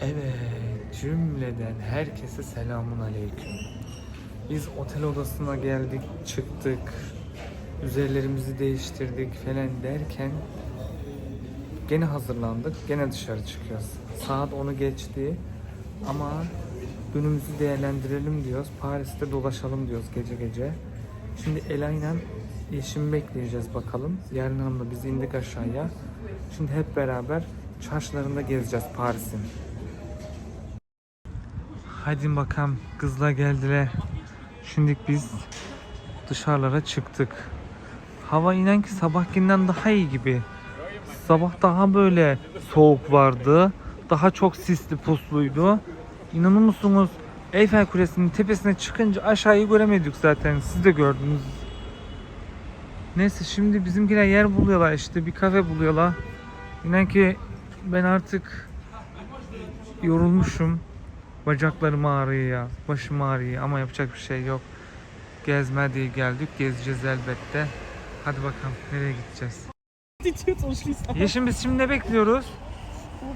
Evet, cümleden herkese selamun aleyküm. Biz otel odasına geldik, çıktık, üzerlerimizi değiştirdik falan derken gene hazırlandık, gene dışarı çıkıyoruz. Saat 10'u geçti ama günümüzü değerlendirelim diyoruz. Paris'te dolaşalım diyoruz gece gece. Şimdi Ela ile eşimi bekleyeceğiz bakalım. Yarın hanımla biz indik aşağıya. Şimdi hep beraber çarşılarında gezeceğiz Paris'in. Hadi bakalım kızla geldiler. Şimdi biz dışarılara çıktık. Hava inen ki sabahkinden daha iyi gibi. Sabah daha böyle soğuk vardı. Daha çok sisli pusluydu. İnanır musunuz? Eyfel Kulesi'nin tepesine çıkınca aşağıyı göremedik zaten. Siz de gördünüz. Neyse şimdi bizimkiler yer buluyorlar işte bir kafe buluyorlar. İnan ki ben artık yorulmuşum. Bacaklarım ağrıyor ya. Başım ağrıyor ama yapacak bir şey yok. Gezme diye geldik. Gezeceğiz elbette. Hadi bakalım nereye gideceğiz? Yeşim biz şimdi ne bekliyoruz?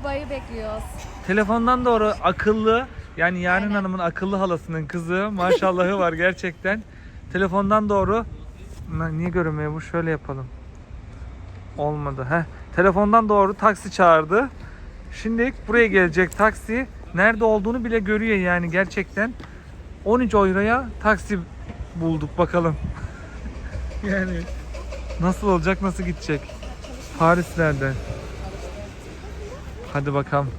Uba'yı bekliyoruz. Telefondan doğru akıllı yani Yarın Aynen. Hanım'ın akıllı halasının kızı maşallahı var gerçekten. Telefondan doğru niye görünmüyor bu şöyle yapalım. Olmadı. Heh. Telefondan doğru taksi çağırdı. Şimdi buraya gelecek taksi nerede olduğunu bile görüyor yani gerçekten. 13 euroya taksi bulduk bakalım. yani nasıl olacak nasıl gidecek? Parislerden. Hadi bakalım.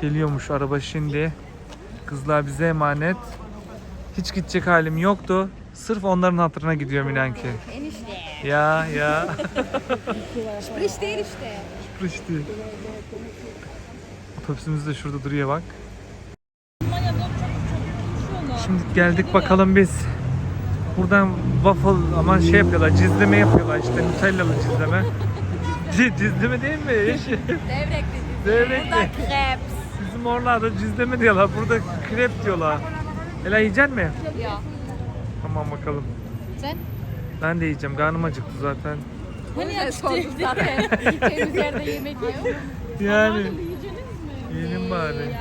Geliyormuş araba şimdi. Kızlar bize emanet. Hiç gidecek halim yoktu. Sırf onların hatırına gidiyorum inan ki. Enişte. Ya ya. Sprich değil işte. Otobüsümüz de şurada duruyor bak. Şimdi geldik bakalım biz. Buradan waffle ama şey yapıyorlar, cizleme yapıyorlar işte Nutellalı cizleme. Cizleme değil mi? Devrekli. Devrekli. Burada kreps. Bizim oralarda cizleme diyorlar, burada krep diyorlar. Ela yiyecek mi? Ya. Tamam bakalım. Sen? Ben de yiyeceğim, karnım acıktı zaten. Hani açtı sorduk zaten. Gideceğimiz yerde yemek yiyor. Yani? Yiyelim bari.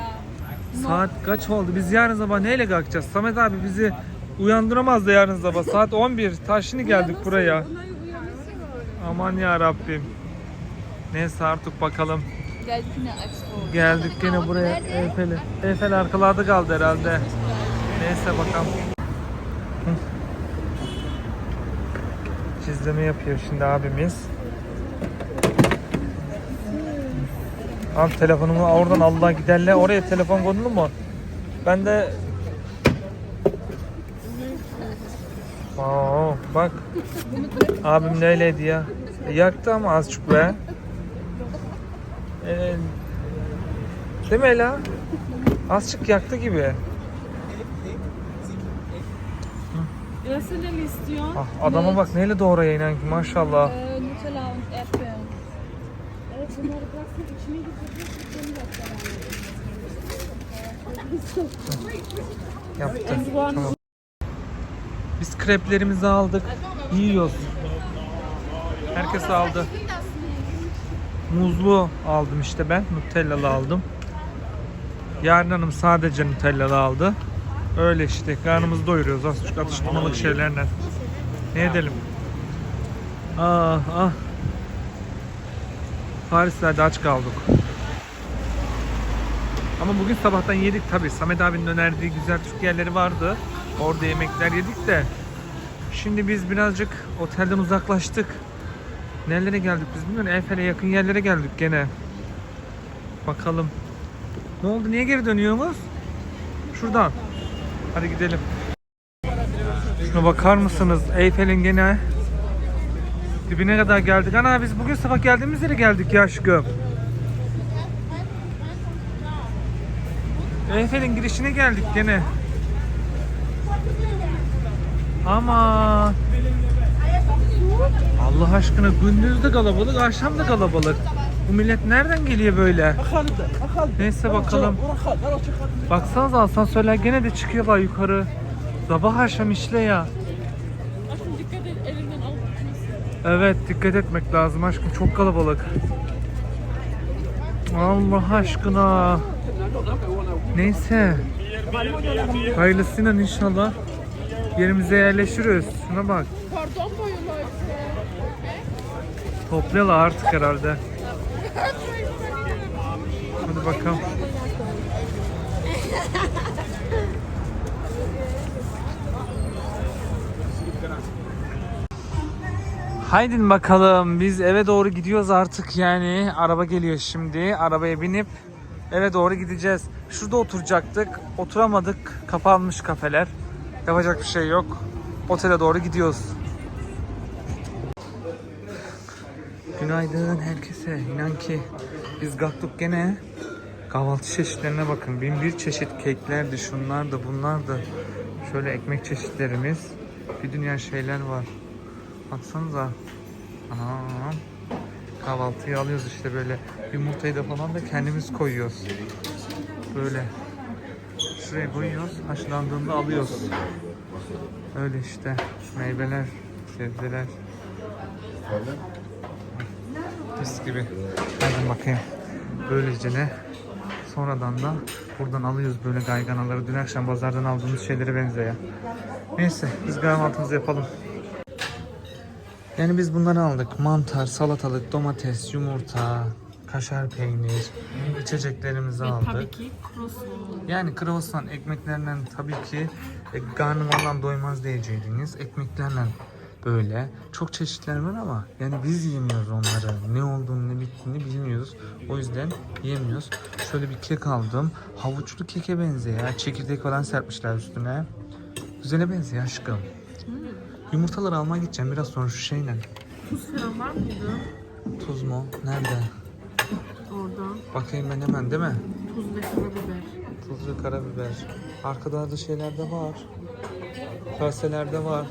Saat kaç oldu? Biz yarın sabah neyle kalkacağız? Samet abi bizi uyandıramaz da yarın sabah. Saat 11. Ta şimdi geldik buraya. Aman ya Rabbim. Neyse artık bakalım. Geldik yine açtı. Geldik gene buraya Eyfel'e. Eyfel arkalarda kaldı herhalde. Neyse bakalım. Çizleme yapıyor şimdi abimiz. Abi telefonumu oradan Allah giderle oraya telefon konulu mu? Ben de Aa, bak abim neyleydi ya? E, yaktı ama azıcık be. Ee, değil mi Ela? Azıcık yaktı gibi. Ne istiyorsun? Ah, adama bak neyle doğraya inan ki maşallah. Äh, Nutella und. Yaptı. Tamam. Biz kreplerimizi aldık. Yiyoruz. Herkes aldı. Muzlu aldım işte ben. Nutellalı aldım. Yarın Hanım sadece Nutellalı aldı. Öyle işte karnımızı doyuruyoruz azıcık atıştırmalık şeylerle. Ne edelim? Ah ah. Paris'lerde aç kaldık. Ama bugün sabahtan yedik tabi. Samet abinin önerdiği güzel Türk yerleri vardı. Orada yemekler yedik de. Şimdi biz birazcık otelden uzaklaştık. Nerelere geldik biz bilmiyorum. Eyfel'e yakın yerlere geldik gene. Bakalım. Ne oldu? Niye geri dönüyoruz? Şuradan. Hadi gidelim. Şuna bakar mısınız? Eyfel'in gene dibine kadar geldik. Ana biz bugün sabah geldiğimiz yere geldik ya aşkım. Eyfel'in girişine geldik gene. Ama Allah aşkına gündüz de kalabalık, akşam da kalabalık. Bu millet nereden geliyor böyle? Neyse bakalım. Baksanıza asansörler gene de çıkıyorlar yukarı. Sabah akşam işle ya. Evet dikkat etmek lazım aşkım çok kalabalık. Allah aşkına. Neyse. Hayırlısıyla inşallah yerimize yerleşiriz. Şuna bak. Topluyorlar artık herhalde. Hadi bakalım. Haydi bakalım biz eve doğru gidiyoruz artık yani araba geliyor şimdi arabaya binip eve doğru gideceğiz. Şurada oturacaktık oturamadık kapanmış kafeler yapacak bir şey yok otele doğru gidiyoruz. Günaydın herkese. İnan ki biz kalktık gene kahvaltı çeşitlerine bakın. Bin bir çeşit keklerdi, şunlar da bunlar da. Şöyle ekmek çeşitlerimiz. Bir dünya şeyler var. Baksanıza. Anam. Kahvaltıyı alıyoruz işte böyle. Yumurtayı da falan da kendimiz koyuyoruz. Böyle. Şuraya koyuyoruz. Haşlandığında alıyoruz. Öyle işte. Meyveler, sebzeler. Mis gibi. Hadi bakayım. Böylece ne? Sonradan da buradan alıyoruz böyle gayganaları. Dün akşam pazardan aldığımız şeylere benziyor. Neyse biz kahvaltımızı yapalım. Yani biz bunları aldık. Mantar, salatalık, domates, yumurta, kaşar peynir, içeceklerimizi aldık. Tabii ki croissant. Yani kruvasan ekmeklerinden tabii ki e, karnım doymaz diyeceğiniz ekmeklerle böyle çok çeşitler var ama yani biz yemiyoruz onları. Ne olduğunu ne bittiğini bilmiyoruz. O yüzden yemiyoruz. Şöyle bir kek aldım. Havuçlu keke benziyor ya. Çekirdek falan serpmişler üstüne. Güzele benziyor aşkım. Yumurtaları almaya gideceğim biraz sonra şu şeyle. Tuz falan var mıydı? Tuz mu? Nerede? Orada. Bakayım ben hemen değil mi? Tuz ve karabiber. Tuz ve karabiber. Arkada da şeylerde var. Kaselerde var.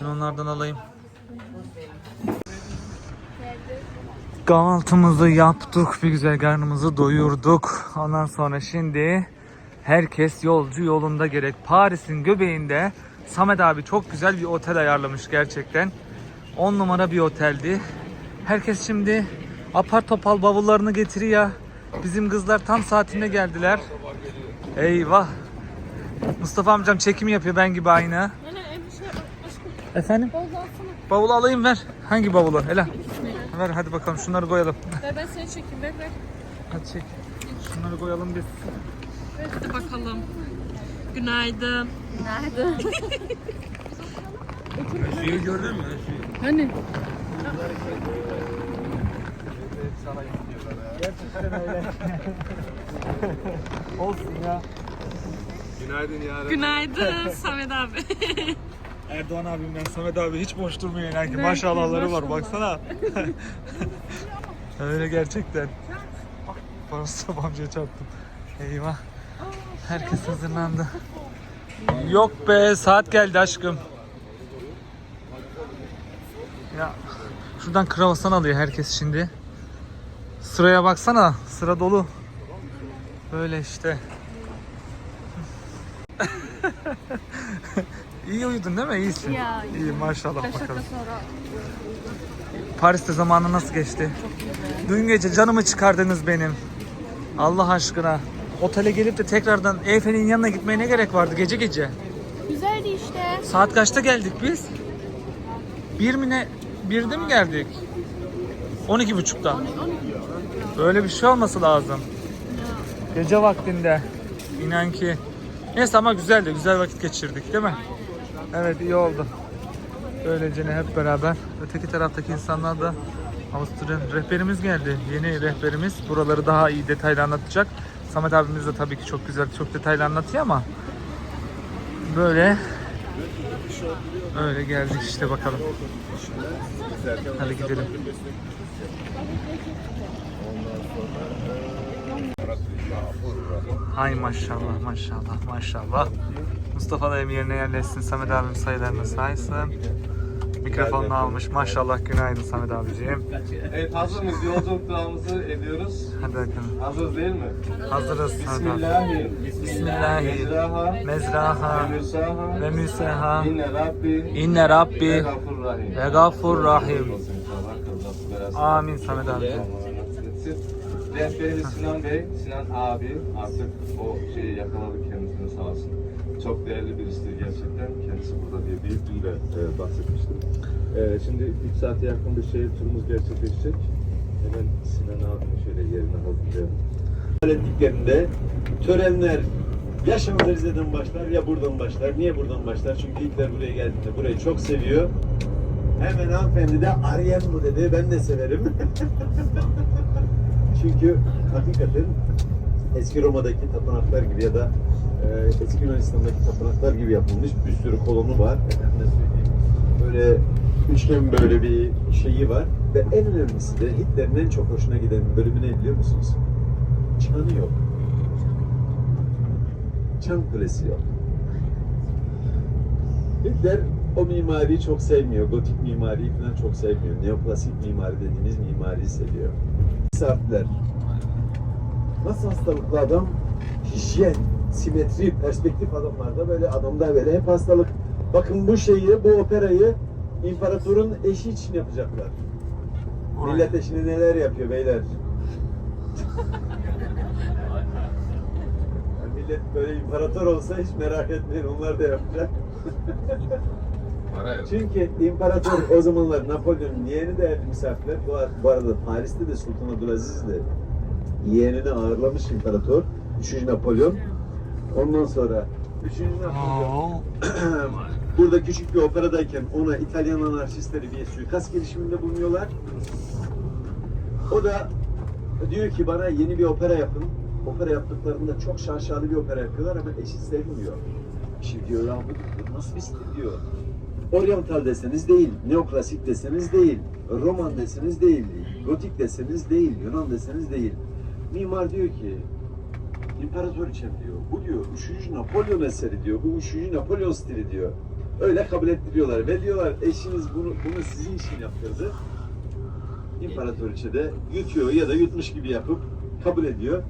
Ben onlardan alayım. Kahvaltımızı yaptık. Bir güzel karnımızı doyurduk. Ondan sonra şimdi herkes yolcu yolunda gerek. Paris'in göbeğinde Samet abi çok güzel bir otel ayarlamış gerçekten. 10 numara bir oteldi. Herkes şimdi apar topal bavullarını getiriyor. Bizim kızlar tam saatinde geldiler. Eyvah. Mustafa amcam çekim yapıyor ben gibi aynı. Aşkım. Efendim? Bavulu alayım ver. Hangi bavulu? Ela. Ver hadi bakalım şunları koyalım. Ver ben seni çekeyim. Ver ver. Hadi çek. Şunları koyalım biz. Hadi bakalım. Günaydın. Nerede? Suyu gördün mü? Hani? Gerçekten öyle. Olsun ya. Günaydın yarın. Günaydın Samet abi. Erdoğan abimden Samet abi hiç boş durmuyor inan ki. Maşallahları var baksana. öyle gerçekten. Mustafa amcaya çarptım. Eyvah. Herkes hazırlandı. Yok be saat geldi aşkım. Ya şuradan kravasan alıyor herkes şimdi. Sıraya baksana sıra dolu. Böyle işte. İyi uyudun değil mi? İyisin. Ya, İyi maşallah Şaka bakalım. sonra Paris'te zamanı nasıl geçti? Dün gece canımı çıkardınız benim. Allah aşkına. Otele gelip de tekrardan Eyfel'in yanına gitmeye ne gerek vardı gece gece? güzeldi işte. Saat kaçta geldik biz? Bir mi ne? Birde mi geldik? 12 buçukta. Böyle bir şey olması lazım. Gece vaktinde. İnan ki. Neyse ama güzeldi. Güzel vakit geçirdik değil mi? Evet iyi oldu. Böylece hep beraber. Öteki taraftaki insanlar da Avusturya rehberimiz geldi. Yeni rehberimiz buraları daha iyi detaylı anlatacak. Samet abimiz de tabii ki çok güzel, çok detaylı anlatıyor ama böyle öyle geldik işte bakalım. Hadi gidelim. Hay maşallah maşallah maşallah. Mustafa dayım yerine yerleşsin. Samet abim sayılarını saysın. Mikrofonunu almış. Maşallah günaydın Samet abiciğim. Evet hazır mıyız? Yolculuk durağımızı ediyoruz. Hadi bakalım. Hazır değil mi? Hazırız Samet abi. Bismillahi. Bismillahi. Mezraha. Ve müseha İnne Rabbi. inne Rabbi Ve gafur rahim. Amin Samet abiciğim. Rehberimiz Sinan Bey, Sinan abi artık o şeyi yakaladık kendisine sağ olsun. Çok değerli birisidir gerçekten. Kendisi burada diye bir dün de e, bahsetmiştim. E, şimdi 3 saate yakın bir şehir turumuz gerçekleşecek. Hemen Sinan abinin şöyle yerine hazırlayalım. ettiklerinde törenler ya Şanzelize'den başlar ya buradan başlar. Niye buradan başlar? Çünkü Hitler buraya geldiğinde burayı çok seviyor. Hemen hanımefendi de arayan mı dedi. Ben de severim. Çünkü hakikaten eski Roma'daki tapınaklar gibi ya da e, eski Yunanistan'daki tapınaklar gibi yapılmış bir sürü kolonu var. Söyleyeyim. Böyle üçgen böyle bir şeyi var. Ve en önemlisi de Hitler'in en çok hoşuna giden bölümü ne biliyor musunuz? Çanı yok. Çan kulesi yok. Hitler o mimariyi çok sevmiyor. Gotik mimariyi falan çok sevmiyor. Neoklasik mimari dediğimiz mimariyi seviyor. Saatler. Nasıl hastalıklı adam? Hijyen, simetri, perspektif adamlarda böyle adamda böyle hep hastalık. Bakın bu şeyi, bu operayı imparatorun eşi için yapacaklar. Millet eşine neler yapıyor beyler? Millet böyle imparator olsa hiç merak etmeyin onlar da yapacak. Çünkü imparator o zamanlar Napolyon'un yeğeni değerli misafirler. Bu, bu arada Paris'te de Sultan Abdülaziz de yeğenini ağırlamış imparator. 3. Napolyon. Ondan sonra 3. Napolyon burada küçük bir operadayken ona İtalyan anarşistleri bir suikast girişiminde bulunuyorlar. O da diyor ki bana yeni bir opera yapın. Opera yaptıklarında çok şaşalı bir opera yapıyorlar ama eşi sevmiyor. Şimdi diyor ya bu, nasıl bir stil diyor. Oryantal deseniz değil, neoklasik deseniz değil, roman deseniz değil, gotik deseniz değil, Yunan deseniz değil. Mimar diyor ki, İmparatoriçem diyor, bu diyor 3. Napolyon eseri diyor, bu 3. Napolyon stili diyor. Öyle kabul ettiriyorlar ve diyorlar eşiniz bunu, bunu sizin için yaptırdı. İmparatoriçe de yutuyor ya da yutmuş gibi yapıp kabul ediyor.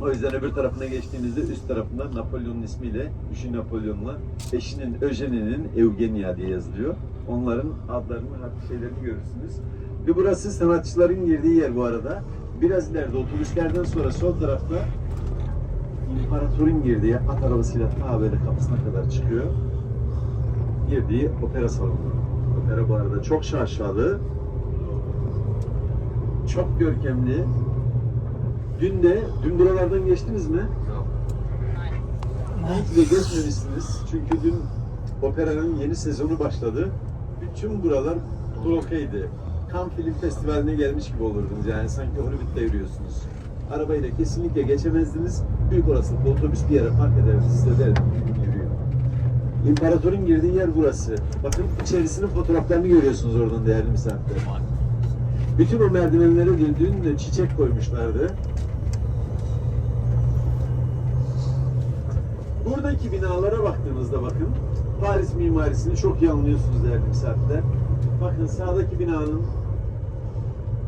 O yüzden öbür tarafına geçtiğimizde üst tarafında Napolyon'un ismiyle, 3. Napolyon'la eşinin Eugenia'nın Eugenia diye yazılıyor. Onların adlarını, şeylerini görürsünüz. Ve burası sanatçıların girdiği yer bu arada. Biraz ileride otobüslerden sonra sol tarafta imparatorun girdiği at arabasıyla ta böyle kapısına kadar çıkıyor. Girdiği opera salonu. Opera bu arada çok şaşalı, çok görkemli. Dün de, dün buralardan geçtiniz mi? Belki de geçmemişsiniz. Çünkü dün operanın yeni sezonu başladı. Bütün buralar blokeydi. Cannes Film Festivali'ne gelmiş gibi olurdunuz. Yani sanki Hollywood'da yürüyorsunuz. Arabayla kesinlikle geçemezdiniz. Büyük olasılıkla otobüs bir yere park ederdiniz. Size derdim yürüyor. İmparatorun girdiği yer burası. Bakın içerisinin fotoğraflarını görüyorsunuz oradan değerli misafirler. Bütün o merdivenlere döndüğünde çiçek koymuşlardı. Buradaki binalara baktığınızda bakın, Paris mimarisini çok iyi anlıyorsunuz değerli misafirler. Bakın sağdaki binanın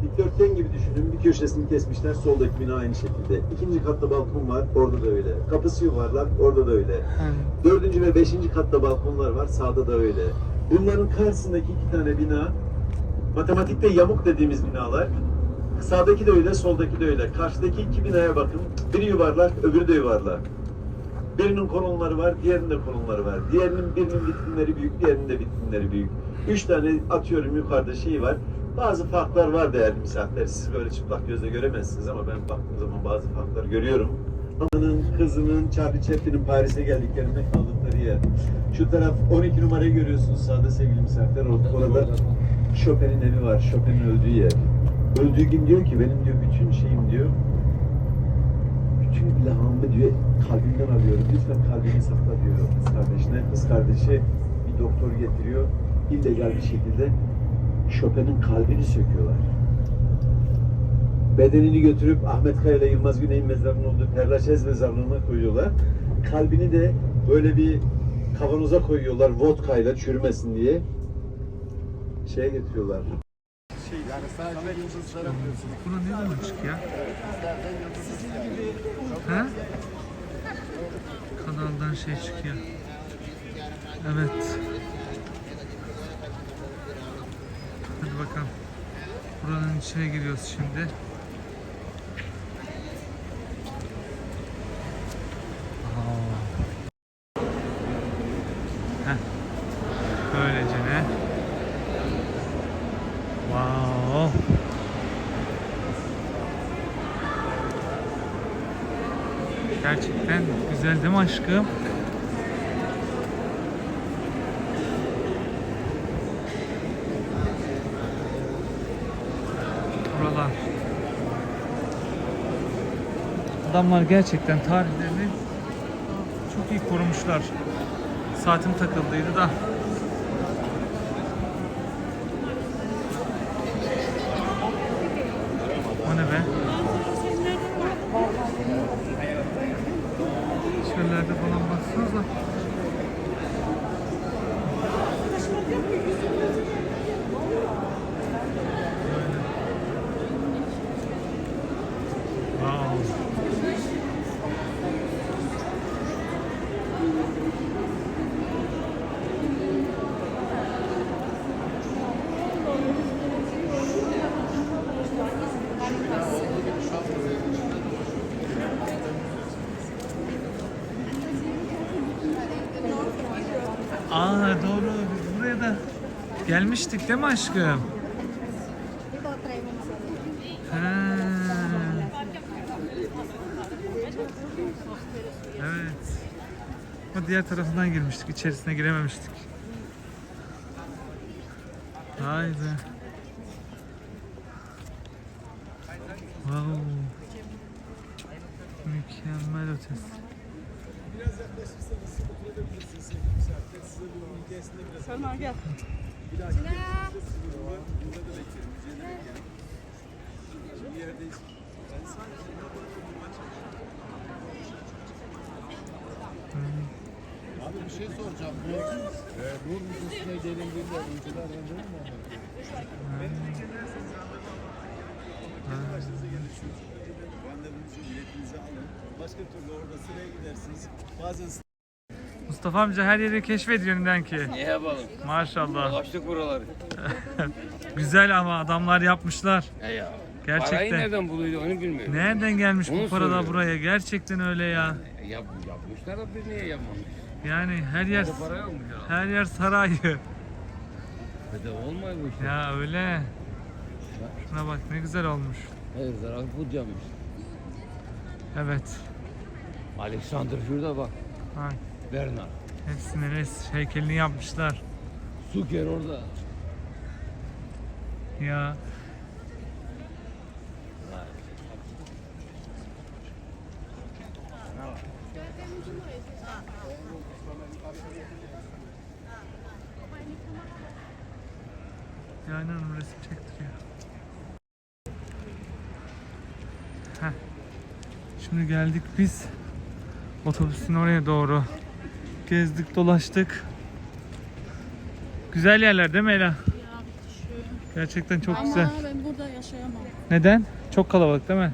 dikdörtgen gibi düşünün, bir köşesini kesmişler, soldaki bina aynı şekilde. İkinci katta balkon var, orada da öyle. Kapısı yuvarlak, orada da öyle. Dördüncü ve beşinci katta balkonlar var, sağda da öyle. Bunların karşısındaki iki tane bina, matematikte yamuk dediğimiz binalar. Sağdaki de öyle, soldaki de öyle. Karşıdaki iki binaya bakın, biri yuvarlak, öbürü de yuvarlak. Birinin kolonları var, diğerinin de kolonları var. Diğerinin birinin vitrinleri büyük, diğerinin de vitrinleri büyük. Üç tane atıyorum yukarıda şey var. Bazı farklar var değerli misafirler. Siz böyle çıplak gözle göremezsiniz ama ben baktığım zaman bazı farklar görüyorum. Ananın, kızının, Charlie Chaplin'in Paris'e geldiklerinde kaldıkları yer. Şu taraf 12 numarayı görüyorsunuz sağda sevgili misafirler. Or- Orada Chopin'in evi var, Chopin'in öldüğü yer. Öldüğü gün diyor ki benim diyor bütün şeyim diyor bütün ilhamımı diyor kalbimden alıyorum. Lütfen kalbini sakla diyor kız kardeşine. Kız kardeşi bir doktor getiriyor. illegal bir şekilde Chopin'in kalbini söküyorlar. Bedenini götürüp Ahmet Kaya ile Yılmaz Güney'in mezarının olduğu Perraçez mezarlığına koyuyorlar. Kalbini de böyle bir kavanoza koyuyorlar vodka ile çürümesin diye. Şeye getiriyorlar. Şey yani sadece yıldızlara Buna ne zaman çık ya? He? Kanaldan şey çıkıyor. Evet. Buranın içine giriyoruz şimdi. Böylecene. Wow. Gerçekten güzel değil mi aşkım? Adamlar gerçekten tarihlerini çok iyi korumuşlar. Saatim takıldıydı da. O ne be? Şöylerde falan baksanıza. Böyle. Wow. Aa doğru biz buraya da gelmiştik değil mi aşkım? Ha. Evet. Ama diğer tarafından girmiştik. içerisine girememiştik. Vay be. Wow. Mükemmel ötesi. Selma gel. Abi bir şey soracağım. Bu, e, Nur Müzesi'ne gelindiğinde önceden randevu mu alınıyor? Randevunuzu, biletinizi alın. Başka türlü orada sıraya gidersiniz. Bazen Mustafa amca her yeri keşfediyor inan ki. Ne yapalım? Maşallah. Açtık buraları. Güzel ama adamlar yapmışlar. He ya. Gerçekten. Parayı nereden buluyordu onu bilmiyorum. Nereden gelmiş bu Onu para da buraya? Gerçekten öyle ya. E, Yap, yapmışlar da biz niye yapmamış? Yani her yer Burada para yok mu ya? her yer saray. Bedava olmuyor bu işte. ya öyle. Şuna bak ne güzel olmuş. Hayır zarar bu camış. Evet. Alexander şurada bak. Ha, Bernard. hepsinin res heykelini yapmışlar. Suker orada. Ya Ya inanın resim çektiriyor. Heh. Şimdi geldik biz otobüsün oraya doğru. Gezdik dolaştık. Güzel yerler değil mi Ela? Gerçekten çok Ama güzel. ben burada yaşayamam. Neden? Çok kalabalık değil mi?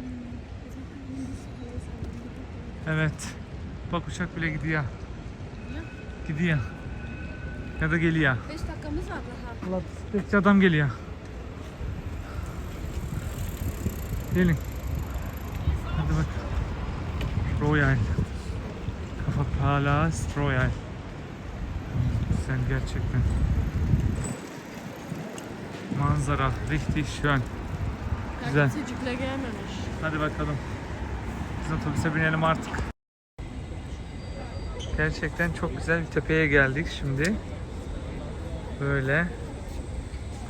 Evet. Bak uçak bile gidiyor. Gidiyor. Ya da geliyor. 5 dakikamız var daha. Allah bisikletçi adam geliyor. Gelin. Hadi bak. Royal. Kafa Palace Royal. Güzel gerçekten. Manzara richtig schön. Güzel. Taksicikle gelmemiş. Hadi bakalım. Biz otobüse binelim artık. Gerçekten çok güzel bir tepeye geldik şimdi. Böyle.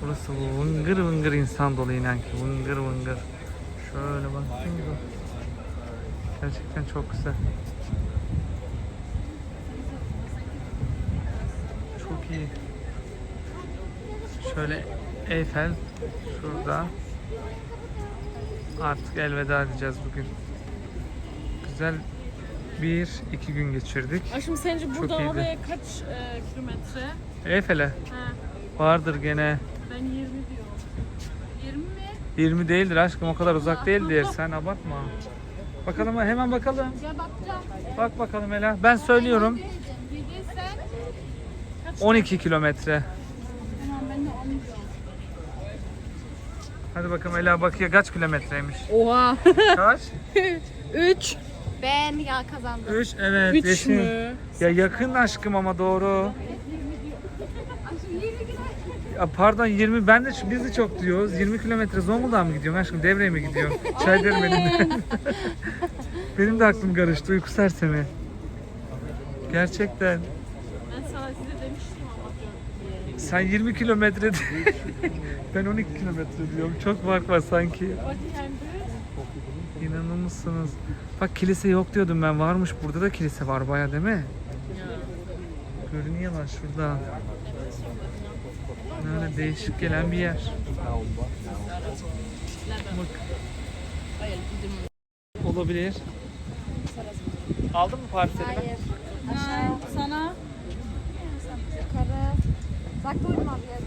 Burası bu vıngır vıngır insan dolu inan ki. Vıngır vıngır. Şöyle baksanıza. Gerçekten çok güzel. Şöyle Eyfel şurada. Artık elveda edeceğiz bugün. Güzel bir iki gün geçirdik. Aşkım sence buradan iyiydi. oraya kaç e, kilometre? Eyfel'e He, vardır gene. ben 20 diyorum. 20 mi? 20 değildir aşkım o kadar uzak değildir. Sen abartma. Bakalım hemen bakalım. Ya bakacağım. Bak bakalım Ela. Ben söylüyorum. Yediysen 12 kilometre. tamam ben de 10 diyorum. Hadi bakalım Ela bakıyor kaç kilometreymiş. Oha. Kaç? 3. Ben ya kazandım. 3 evet. 3 Yeşim. mü? Ya yakın aşkım ama doğru. Ya pardon 20 ben de biz de çok diyoruz. 20 kilometre Zonguldak'a mı gidiyorsun aşkım? Devreye mi gidiyorsun? Çay derim elimde. Benim de aklım karıştı uyku sersemi. Gerçekten. Ben sana size demiştim ama diye. Sen 20 kilometre ben 12 kilometre diyorum. Çok fark var sanki. Mısınız? Bak kilise yok diyordum ben. Varmış burada da kilise var baya değil mi? Görünüyor lan şurada. Böyle değişik gelen bir yer. Bak. Olabilir. Aldın mı parselini? Hayır. Aşağı. sana Yukarı. Sag du ihm mal wie er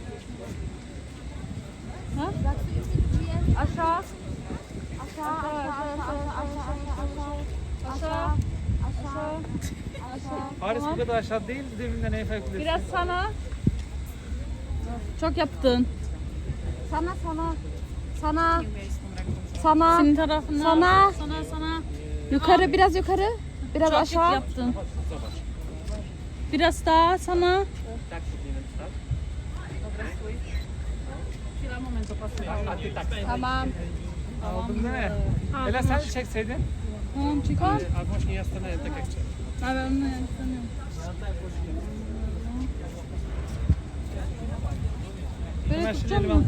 Ha? Sagst du ihm wie er aşağı Aşağı, aşağı, aşağı, aşağı, aşağı, aşağı, aşağı, aşağı. Paris bu kadar aşağı değil deminden Eyfel Kulesi. biraz sana. Çok yaptın. Sana, sana, sana, sana, Senin tarafına. Sana. Sana sana. yukarı, biraz yukarı, biraz Çok aşağı. yaptın. Biraz daha sana. Tamam. Aldın değil mi? Ela sen de çekseydin. Tamam çekin. Ha ben onu yapamıyorum. Böyle Hemen şimdi tutacağım elime al. mı?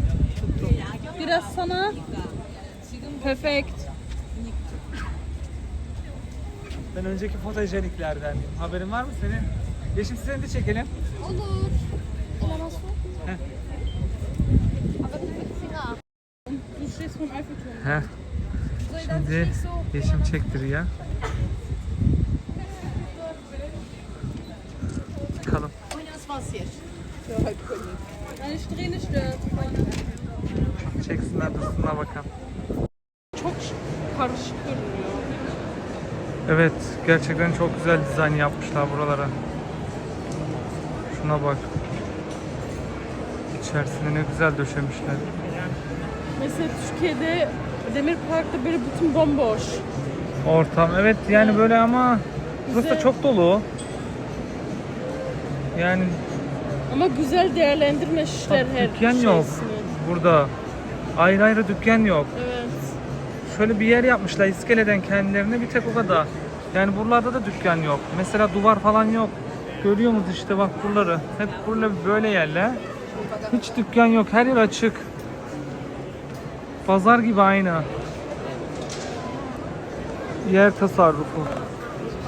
Biraz sana. Perfect. Ben önceki fotojeniklerdendim. Haberin var mı senin? Yeşim seni de çekelim. Olur. Oder was Heh. Şimdi. Yeşim çektiriyor. Bakalım. Çeksinler dursunlar bakalım. Çok karışık görünüyor. Evet, gerçekten çok güzel dizayn yapmışlar buralara. Şuna bak. İçerisine ne güzel döşemişler. Mesela Türkiye'de Demir Park'ta böyle bütün bomboş. Ortam, evet yani böyle ama burası da Güzel. çok dolu. Yani Ama güzel değerlendirmişler bak, her dükkan yok şeysini. burada. Ayrı ayrı dükkan yok. Evet. Şöyle bir yer yapmışlar iskeleden kendilerine bir tek o kadar. Yani buralarda da dükkan yok. Mesela duvar falan yok. Görüyor musunuz işte bak buraları. Hep burada böyle yerler. Hiç dükkan yok. Her yer açık. Pazar gibi aynı. Yer tasarrufu.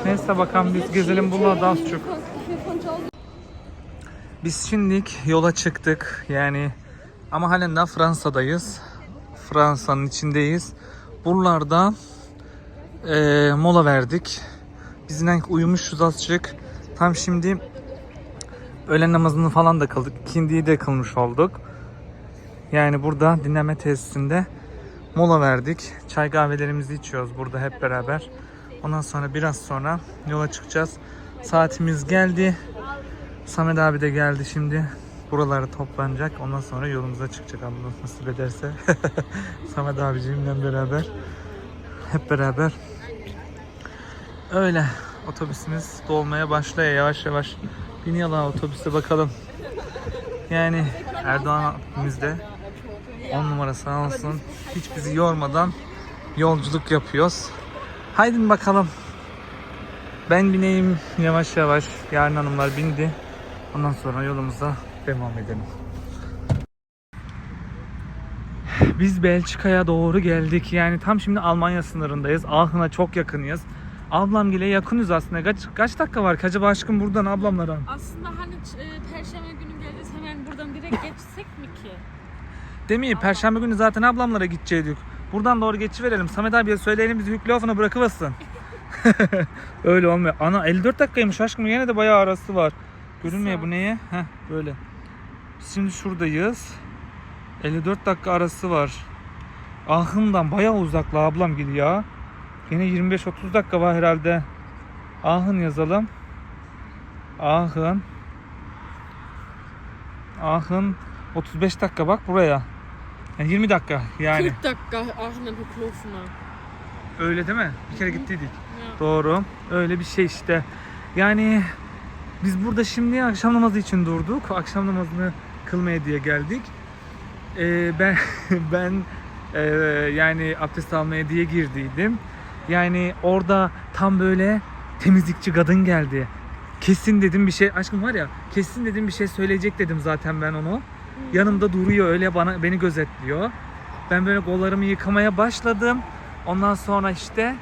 Neyse bakalım biz gezelim buralarda az çok. Biz şimdilik yola çıktık. Yani ama halen daha Fransa'dayız. Fransa'nın içindeyiz. Buralarda eee, mola verdik. Bizden uyumuşuz azıcık. Tam şimdi öğlen namazını falan da kıldık. İkindiyi de kılmış olduk. Yani burada dinleme tesisinde mola verdik. Çay kahvelerimizi içiyoruz burada hep beraber. Ondan sonra biraz sonra yola çıkacağız. Saatimiz geldi. Samet abi de geldi şimdi. Buraları toplanacak. Ondan sonra yolumuza çıkacak Allah nasip ederse. Samet abicimle beraber. Hep beraber. Öyle. Otobüsümüz dolmaya başlıyor yavaş yavaş. Biniyorlar otobüse bakalım. Yani Erdoğan abimizde 10 numara sağ olsun. Hiç bizi yormadan yolculuk yapıyoruz. Haydi bakalım. Ben bineyim yavaş yavaş. Yarın hanımlar bindi. Ondan sonra yolumuza devam edelim. Biz Belçika'ya doğru geldik. Yani tam şimdi Almanya sınırındayız. Aachen'a çok yakınız. Ablamgile yakınız aslında. Kaç, kaç dakika var ki acaba aşkım buradan ablamlara? Aslında hani e, perşembe günü geliriz hemen buradan direkt geçsek mi ki? Demeyi Perşembe günü zaten ablamlara gidecektik. Buradan doğru geçiverelim. Samet abiye söyleyelim bizi Hüklofen'a bırakıvasın. Öyle olmuyor. Ana 54 dakikaymış aşkım. Yine de bayağı arası var. Görünmüyor bu neye? Heh böyle. Biz şimdi şuradayız. 54 dakika arası var. Ahın'dan bayağı uzakla ablam gibi ya. Yine 25-30 dakika var herhalde. Ahın yazalım. Ahın. Ahın 35 dakika bak buraya. Yani 20 dakika yani. 40 dakika Aachen Hüklofen'a. Öyle değil mi? Bir kere gittiydik. Ya. Doğru. Öyle bir şey işte. Yani biz burada şimdi akşam namazı için durduk. Akşam namazını kılmaya diye geldik. Ee, ben ben ee, yani abdest almaya diye girdiydim. Yani orada tam böyle temizlikçi kadın geldi. Kesin dedim bir şey aşkım var ya kesin dedim bir şey söyleyecek dedim zaten ben onu. Yanımda duruyor öyle bana beni gözetliyor. Ben böyle kollarımı yıkamaya başladım. Ondan sonra işte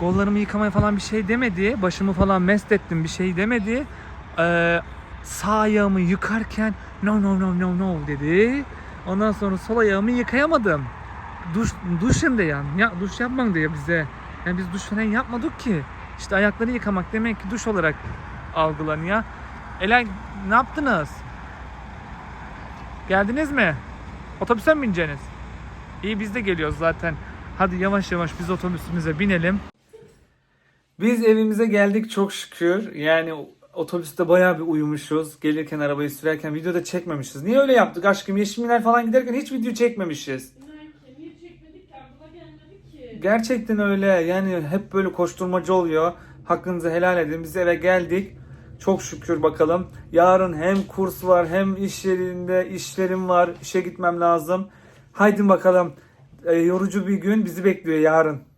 kollarımı yıkamaya falan bir şey demedi. Başımı falan mest ettim bir şey demedi. Ee, sağ ayağımı yıkarken no no no no no dedi. Ondan sonra sol ayağımı yıkayamadım. Duş, duş hem de ya. ya. Duş yapman diyor bize. Yani biz duş falan yapmadık ki. İşte ayakları yıkamak demek ki duş olarak algılanıyor. Ela ne yaptınız? Geldiniz mi? Otobüse mi bineceksiniz? İyi biz de geliyoruz zaten. Hadi yavaş yavaş biz otobüsümüze binelim. Biz evimize geldik çok şükür. Yani otobüste bayağı bir uyumuşuz. Gelirken arabayı sürerken videoda çekmemişiz. Niye öyle yaptık aşkım? Yeşimler falan giderken hiç video çekmemişiz. Gerçekten öyle. Yani hep böyle koşturmacı oluyor. Hakkınızı helal edin. Biz eve geldik. Çok şükür bakalım. Yarın hem kurs var hem iş yerinde işlerim var. İşe gitmem lazım. Haydi bakalım. Ee, yorucu bir gün bizi bekliyor yarın.